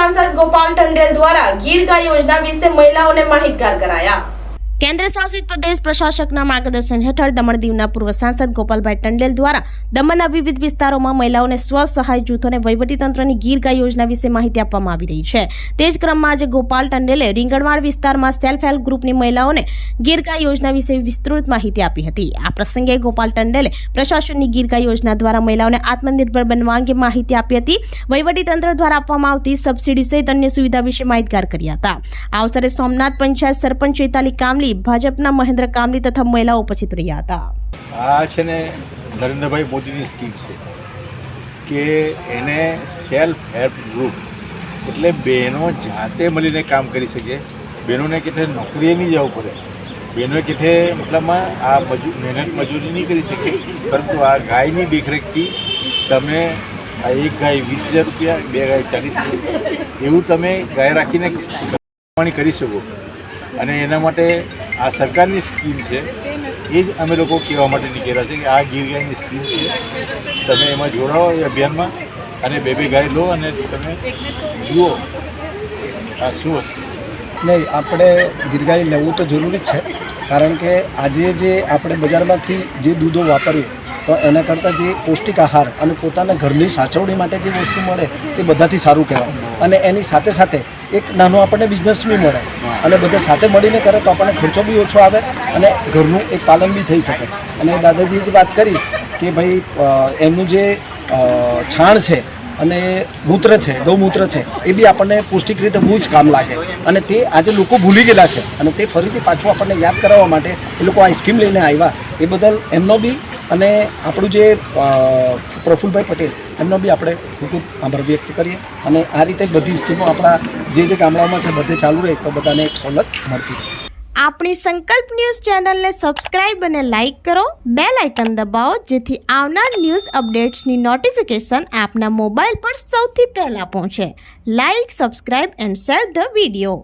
સાંસદ ગોપાલ ટંડેલ દ્વારા ગીર ગાય યોજના વિશે મહિલાઓને માહિતગાર કરાયા. કેન્દ્ર શાસિત પ્રદેશ પ્રશાસકના માર્ગદર્શન હેઠળ દમણ દીવના પૂર્વ સાંસદ ગોપાલભાઈ ટંડેલ દ્વારા દમણના વિવિધ વિસ્તારોમાં મહિલાઓને સ્વ સહાય જૂથોને વહીવટીતંત્રની ગીર ગાય યોજના વિશે માહિતી આપવામાં આવી રહી છે. તે જ ક્રમમાં આજે ગોપાલ ટંડેલે રીંગણવાડ વિસ્તારમાં સેલ્ફ હેલ્પ ગ્રુપની મહિલાઓને ગીર ગાય યોજના વિશે વિસ્તૃત માહિતી આપી હતી. આ પ્રસંગે ગોપાલ ટંડેલે પ્રશાસનની ગીર ગાય યોજના દ્વારા મહિલાઓને આત્મનિર્ભર બનવા અંગે માહિતી આપી હતી. વહીવટીતંત્ર દ્વારા આપવામાં આવતી સબસિડી સહિત અન્ય સુવિધા વિશે માહિતગાર કર્યા હતા. આ અવસરે સોમનાથ પંચાયત સરપંચ ચેતાલી કામલી ભાજપના મહેન્દ્ર કામલી તથા મહિલાઓ ઉપસ્થિત રહ્યા હતા. આ છે ને નરેન્દ્રભાઈ મોદીની સ્કીમ છે કે એને સેલ્ફ હેલ્પ ગ્રુપ એટલે બહેનો જાતે મળીને કામ કરી શકે. બહેનોને કેટલે નોકરીએ નહીં જવું પડે. બહેનોએ કેટલે મતલબમાં આ મજૂર મહેનત મજૂરી નહીં કરી શકે. પરંતુ આ ગાયની દેખરેખથી તમે આ એક ગાય વીસ હજાર રૂપિયા, બે ગાય ચાલીસ હજાર એવું તમે ગાય રાખીને કમાણી કરી શકો. અને એના માટે આ સરકારની સ્કીમ છે. એ જ અમે લોકો કહેવા માટે નીકળ્યા છે કે આ ગીર ગાયની સ્કીમ છે. તમે એમાં જોડાઓ એ અભિયાનમાં અને બે બે ગાય લો અને તમે જુઓ. આ શું વસ્તુ નહીં, આપણે ગીરગાય લેવું તો જરૂરી જ છે. કારણ કે આજે જે આપણે બજારમાંથી જે દૂધો વાપરીએ, તો એના કરતાં જે પૌષ્ટિક આહાર અને પોતાના ઘરની સાચવણી માટે જે વસ્તુ મળે, એ બધાથી સારું કહેવાય. અને એની સાથે સાથે એક નાનો આપણને બિઝનેસ બી મળે. અને બધા સાથે મળીને કરે તો આપણને ખર્ચો બી ઓછો આવે અને ઘરનું એક પાલન બી થઈ શકે. અને દાદાજીએ જે વાત કરી કે ભાઈ એમનું જે છાણ છે અને મૂત્ર છે, ગૌમૂત્ર છે, એ બી આપણને પૌષ્ટિક રીતે બહુ જ કામ લાગે. અને તે આજે લોકો ભૂલી ગયેલા છે અને તે ફરીથી પાછું આપણને યાદ કરાવવા માટે એ લોકો આ સ્કીમ લઈને આવ્યા. એ બદલ એમનો બી અને આપણું જે પ્રફુલભાઈ પટેલ, એમનો બી આપણે ખૂબ ખૂબ આભાર વ્યક્ત કરીએ. અને આ રીતે બધી સ્કીમો આપણા જે જે ગામડાઓમાં છે, બધે ચાલુ રહે, તો બધાને એક સવલત મળતી આપણી સંકલ્પ ન્યૂઝ ચેનલને સબસ્ક્રાઇબ અને લાઇક કરો. બે લાઇકન દબાવો, જેથી આવનાર ન્યૂઝ અપડેટ્સની નોટિફિકેશન આપના મોબાઈલ પર સૌથી પહેલાં પહોંચે. Like, subscribe and share the video.